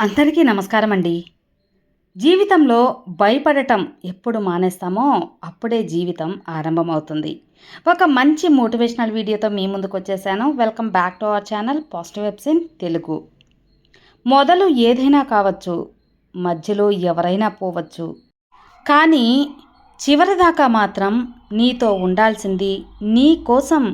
అందరికీ నమస్కారం అండి జీవితంలో భయపడటం ఎప్పుడు మానేస్తామో అప్పుడే జీవితం ఆరంభమవుతుంది. ఒక మంచి మోటివేషనల్ వీడియోతో మీ ముందుకు వచ్చేసాను welcome back to our channel positive vibes in Telugu. మొదలు ఏదైనా కావచ్చు మధ్యలో ఎవరైనా పోవచ్చు. కానీ చివరిదాకా మాత్రం నీతో ఉండాల్సింది నీ కోసం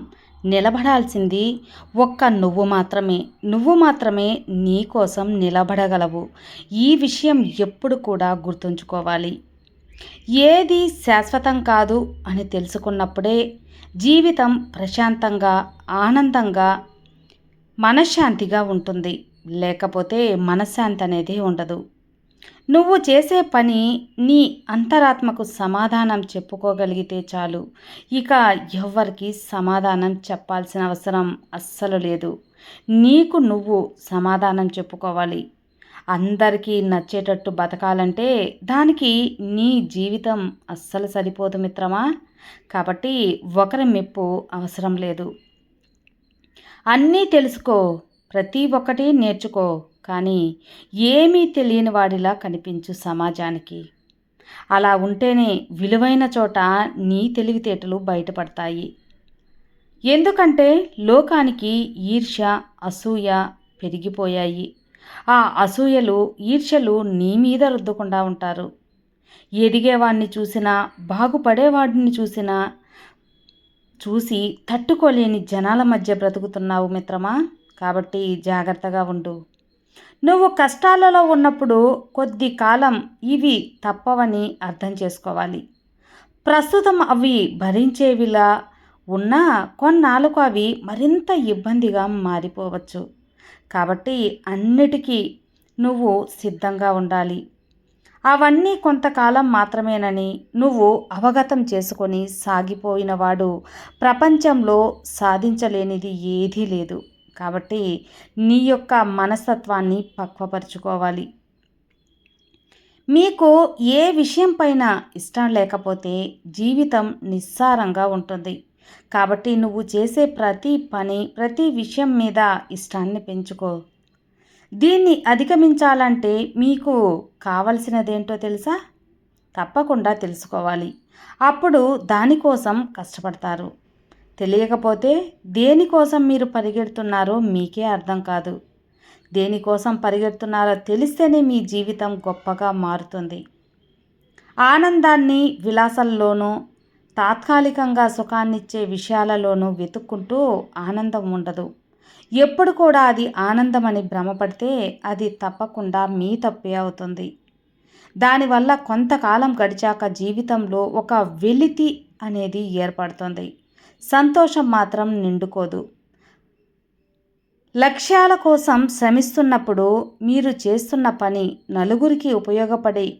నిలబడాల్సింది. ఒక్క నువ్వు మాత్రమే నువ్వు మాత్రమే నీ కోసం నిలబడగలవు. ఈ విషయం ఎప్పుడు కూడా గుర్తుంచుకోవాలి. ఏది శాశ్వతం కాదు అని తెలుసుకున్నప్పుడే జీవితం ప్రశాంతంగా ఆనందంగా మనశ్శాంతిగా ఉంటుంది. లేకపోతే మనశ్శాంతి అనేది ఉండదు. నువ్వు చేసే పని నీ అంతరాత్మకు సమాధానం చెప్పుకోగలిగితే చాలు. ఇక ఎవ్వరికి సమాధానం చెప్పాల్సిన అవసరం అస్సలు లేదు. నీకు నువ్వు సమాధానం చెప్పుకోవాలి. అందరికీ నచ్చేటట్టు బతకాలంటే దానికి నీ జీవితం అస్సలు సరిపోదు మిత్రమా? కాబట్టి ఒకరి మెప్పు అవసరం లేదు. అన్నీ తెలుసుకో ప్రతి ఒక్కటి నేర్చుకో. కానీ ఏమీ తెలియని వాడిలా కనిపించు సమాజానికి. అలా ఉంటేనే విలువైన చోట నీ తెలివితేటలు బయటపడతాయి. ఎందుకంటే లోకానికి ఈర్ష్య అసూయ పెరిగిపోయాయి. ఆ అసూయలు ఈర్ష్యలు నీ మీద రుద్దకుండా ఉంటారు. ఎదిగేవాడిని చూసినా బాగుపడేవాడిని చూసినా చూసి తట్టుకోలేని జనాల మధ్య బ్రతుకుతున్నావు మిత్రమా? కాబట్టి జాగ్రత్తగా ఉండు. నువ్వు కష్టాలలో ఉన్నప్పుడు కొద్ది కాలం ఇవి తప్పవని అర్థం చేసుకోవాలి. ప్రస్తుతం అవి భరించేవిలా ఉన్నా కొన్నాళ్ళకు అవి మరింత ఇబ్బందిగా మారిపోవచ్చు. కాబట్టి అన్నిటికీ నువ్వు సిద్ధంగా ఉండాలి. అవన్నీ కొంతకాలం మాత్రమేనని నువ్వు అవగతం చేసుకొని సాగిపోయినవాడు ప్రపంచంలో సాధించలేనిది ఏదీ లేదు. కాబట్టి నీ యొక్క మనస్తత్వాన్ని పక్వపరుచుకోవాలి. మీకు ఏ విషయం పైన ఇష్టం లేకపోతే జీవితం నిస్సారంగా ఉంటుంది. కాబట్టి నువ్వు చేసే ప్రతి పని ప్రతి విషయం మీద ఇష్టాన్ని పెంచుకో. దీన్ని అధిగమించాలంటే మీకు కావలసినదేంటో తెలుసా? తప్పకుండా తెలుసుకోవాలి. అప్పుడు దానికోసం కష్టపడతారు. తెలియకపోతే దేనికోసం మీరు పరిగెడుతున్నారో మీకే అర్థం కాదు. దేనికోసం పరిగెడుతున్నారో తెలిస్తేనే మీ జీవితం గొప్పగా మారుతుంది. ఆనందాన్ని విలాసంలోనూ తాత్కాలికంగా సుఖాన్నిచ్చే విషయాలలోనూ వెతుక్కుంటూ ఆనందం ఉండదు. ఎప్పుడు కూడా అది ఆనందం అని భ్రమపడితే అది తప్పకుండా మీ తప్పే అవుతుంది. దానివల్ల కొంతకాలం గడిచాక జీవితంలో ఒక వెలితి అనేది ఏర్పడుతుంది. సంతోషం మాత్రం నిండుకోదు. లక్ష్యాల కోసం శ్రమిస్తున్నప్పుడు మీరు చేస్తున్న పని నలుగురికి ఉపయోగపడే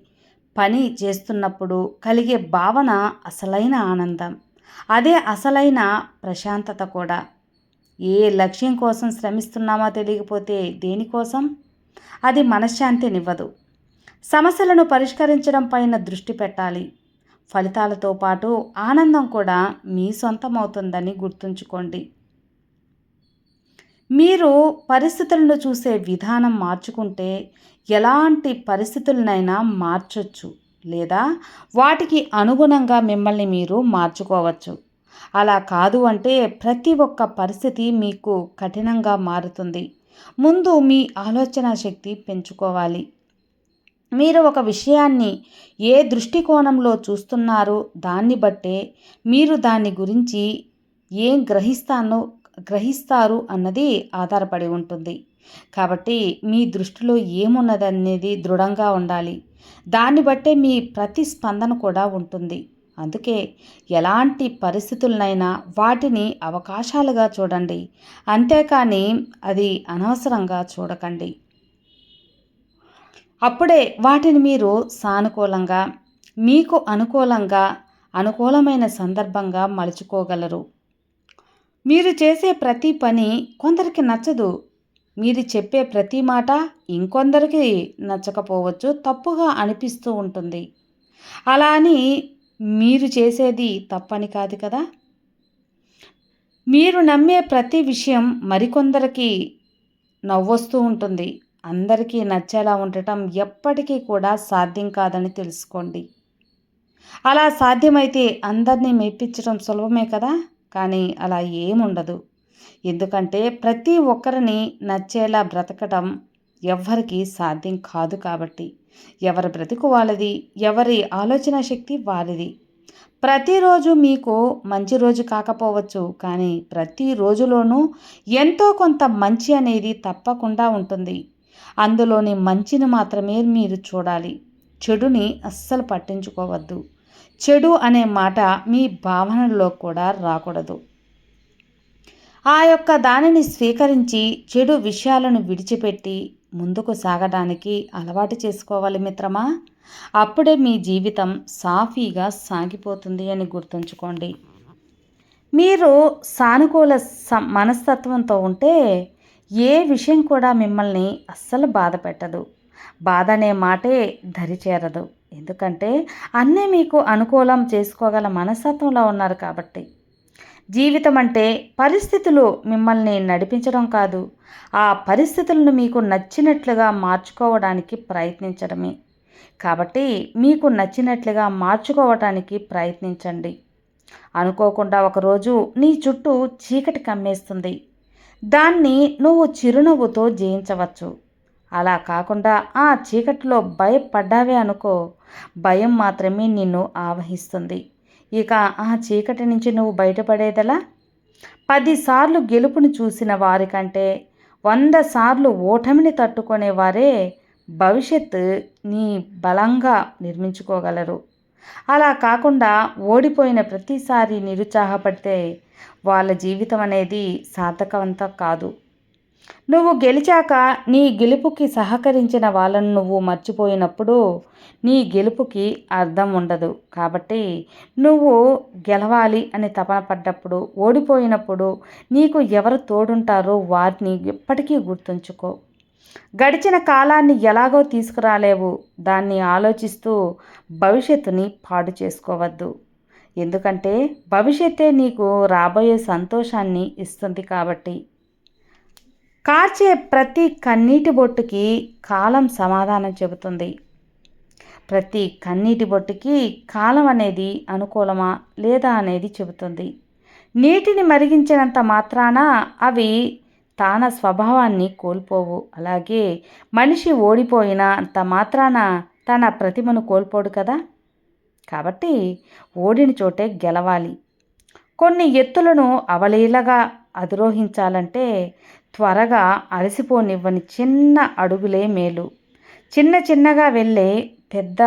పని చేస్తున్నప్పుడు కలిగే భావన అసలైన ఆనందం. అదే అసలైన ప్రశాంతత కూడా. ఏ లక్ష్యం కోసం శ్రమిస్తున్నామో తెలియకపోతే దేనికోసం? అది మనశ్శాంతినివ్వదు. సమస్యలను పరిష్కరించడం పైన దృష్టి పెట్టాలి. ఫలితాలతో పాటు ఆనందం కూడా మీ సొంతమవుతుందని గుర్తుంచుకోండి. మీరు పరిస్థితులను చూసే విధానం మార్చుకుంటే ఎలాంటి పరిస్థితులనైనా మార్చొచ్చు లేదా వాటికి అనుగుణంగా మిమ్మల్ని మీరు మార్చుకోవచ్చు. అలా కాదు అంటే ప్రతి ఒక్క పరిస్థితి మీకు కఠినంగా మారుతుంది. ముందు మీ ఆలోచన శక్తి పెంచుకోవాలి. మీరు ఒక విషయాన్ని ఏ దృష్టికోణంలో చూస్తున్నారో? దాన్ని బట్టే మీరు దాని గురించి ఏం గ్రహిస్తానో గ్రహిస్తారు అన్నది ఆధారపడి ఉంటుంది. కాబట్టి మీ దృష్టిలో ఏమున్నదనేది దృఢంగా ఉండాలి. దాన్ని బట్టే మీ ప్రతిస్పందన కూడా ఉంటుంది. అందుకే ఎలాంటి పరిస్థితులనైనా వాటిని అవకాశాలుగా చూడండి. అంతేకాని అది అనవసరంగా చూడకండి. అప్పుడే వాటిని మీరు సానుకూలంగా మీకు అనుకూలంగా అనుకూలమైన సందర్భంగా మలుచుకోగలరు. మీరు చేసే ప్రతి పని కొందరికి నచ్చదు. మీరు చెప్పే ప్రతి మాట ఇంకొందరికి నచ్చకపోవచ్చు తప్పుగా అనిపిస్తూ ఉంటుంది. అలా అని మీరు చేసేది తప్పని కాదు కదా? మీరు నమ్మే ప్రతి విషయం మరికొందరికి నవ్వొస్తూ ఉంటుంది. అందరికీ నచ్చేలా ఉండటం ఎప్పటికీ కూడా సాధ్యం కాదని తెలుసుకోండి. అలా సాధ్యమైతే అందరినీ మెప్పించడం సులభమే కదా? కానీ అలా ఏముండదు. ఎందుకంటే ప్రతి ఒక్కరిని నచ్చేలా బ్రతకడం ఎవ్వరికీ సాధ్యం కాదు కాబట్టి. ఎవరి బ్రతుకు వాళ్ళది ఎవరి ఆలోచన శక్తి వారిది ప్రతిరోజు మీకు మంచి రోజు కాకపోవచ్చు కానీ ప్రతి రోజులోనూ ఎంతో కొంత మంచి అనేది తప్పకుండా ఉంటుంది. అందులోని మంచిని మాత్రమే మీరు చూడాలి. చెడుని అస్సలు పట్టించుకోవద్దు. చెడు అనే మాట మీ భావనలో కూడా రాకూడదు. ఆ యొక్క దానిని స్వీకరించి చెడు విషయాలను విడిచిపెట్టి ముందుకు సాగడానికి అలవాటు చేసుకోవాలి మిత్రమా? అప్పుడే మీ జీవితం సాఫీగా సాగిపోతుంది అని గుర్తుంచుకోండి. మీరు సానుకూల మనస్తత్వంతో ఉంటే ఏ విషయం కూడా మిమ్మల్ని అస్సలు బాధ పెట్టదు. బాధ అనే మాటే దరిచేరదు ఎందుకంటే అన్నీ మీకు అనుకూలం చేసుకోగల మనస్తత్వంలో ఉన్నారు కాబట్టి. జీవితం అంటే పరిస్థితులు మిమ్మల్ని నడిపించడం కాదు. ఆ పరిస్థితులను మీకు నచ్చినట్లుగా మార్చుకోవడానికి ప్రయత్నించడమే. కాబట్టి మీకు నచ్చినట్లుగా మార్చుకోవటానికి ప్రయత్నించండి. అనుకోకుండా ఒకరోజు నీ చుట్టూ చీకటి కమ్మేస్తుంది. దాన్ని నువ్వు చిరునవ్వుతో జయించవచ్చు. అలా కాకుండా ఆ చీకటిలో భయపడ్డావే అనుకో. భయం మాత్రమే నిన్ను ఆవహిస్తుంది. ఇక ఆ చీకటి నుంచి నువ్వు బయటపడేదలా? పదిసార్లు గెలుపును చూసిన వారికంటే వంద సార్లు ఓటమిని తట్టుకునే వారే భవిష్యత్తు నీ బలంగా నిర్మించుకోగలరు. అలా కాకుండా ఓడిపోయిన ప్రతిసారి నిరుత్సాహపడితే వాళ్ళ జీవితం అనేది సార్థకవంతం కాదు. నువ్వు గెలిచాక నీ గెలుపుకి సహకరించిన వాళ్ళను నువ్వు మర్చిపోయినప్పుడు నీ గెలుపుకి అర్థం ఉండదు. కాబట్టి నువ్వు గెలవాలి అని తపన పడ్డప్పుడు ఓడిపోయినప్పుడు నీకు ఎవరు తోడుంటారో వారిని ఎప్పటికీ గుర్తుంచుకో. గడిచిన కాలాన్ని ఎలాగో తీసుకురాలేవు. దాన్ని ఆలోచిస్తూ భవిష్యత్తుని పాడు చేసుకోవద్దు. ఎందుకంటే భవిష్యత్తే నీకు రాబోయే సంతోషాన్ని ఇస్తుంది కాబట్టి. కార్చే ప్రతి కన్నీటి బొట్టుకి కాలం సమాధానం చెబుతుంది. ప్రతి కన్నీటి బొట్టుకి కాలం అనేది అనుకూలమా లేదా అనేది చెబుతుంది. నీటిని మరిగించినంత మాత్రాన అవి తాన స్వభావాన్ని కోల్పోవు. అలాగే మనిషి ఓడిపోయిన అంత మాత్రాన తన ప్రతిమను కోల్పోడు కదా? కాబట్టి ఓడిన చోటే గెలవాలి. కొన్ని ఎత్తులను అవలీలగా అధిరోహించాలంటే త్వరగా అలసిపోనివ్వని చిన్న అడుగులే మేలు. చిన్న చిన్నగా వెళ్ళే పెద్ద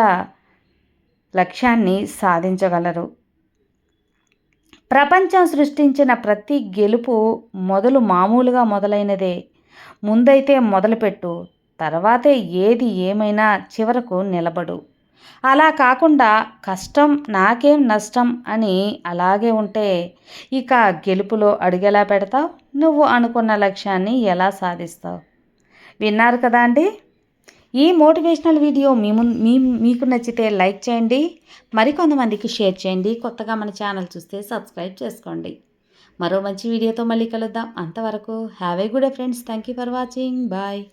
లక్ష్యాన్ని సాధించగలరు. ప్రపంచం సృష్టించిన ప్రతి గెలుపు మొదలు మామూలుగా మొదలైనదే. ముందైతే మొదలుపెట్టు తర్వాతే ఏది ఏమైనా చివరకు నిలబడు. అలా కాకుండా కష్టం నాకేం నష్టం అని అలాగే ఉంటే ఇక గెలుపులో అడుగెలా పెడతావు? నువ్వు అనుకున్న లక్ష్యాన్ని ఎలా సాధిస్తావు? విన్నారు కదా అండి? ఈ మోటివేషనల్ వీడియో మీ మీ మీకు నచ్చితే లైక్ చేయండి మరికొంతమందికి షేర్ చేయండి. కొత్తగా మన ఛానల్ చూస్తే సబ్స్క్రైబ్ చేసుకోండి. మరో మంచి వీడియోతో మళ్ళీ కలుద్దాం. అంతవరకు have a good friends. Thank you for watching. Bye.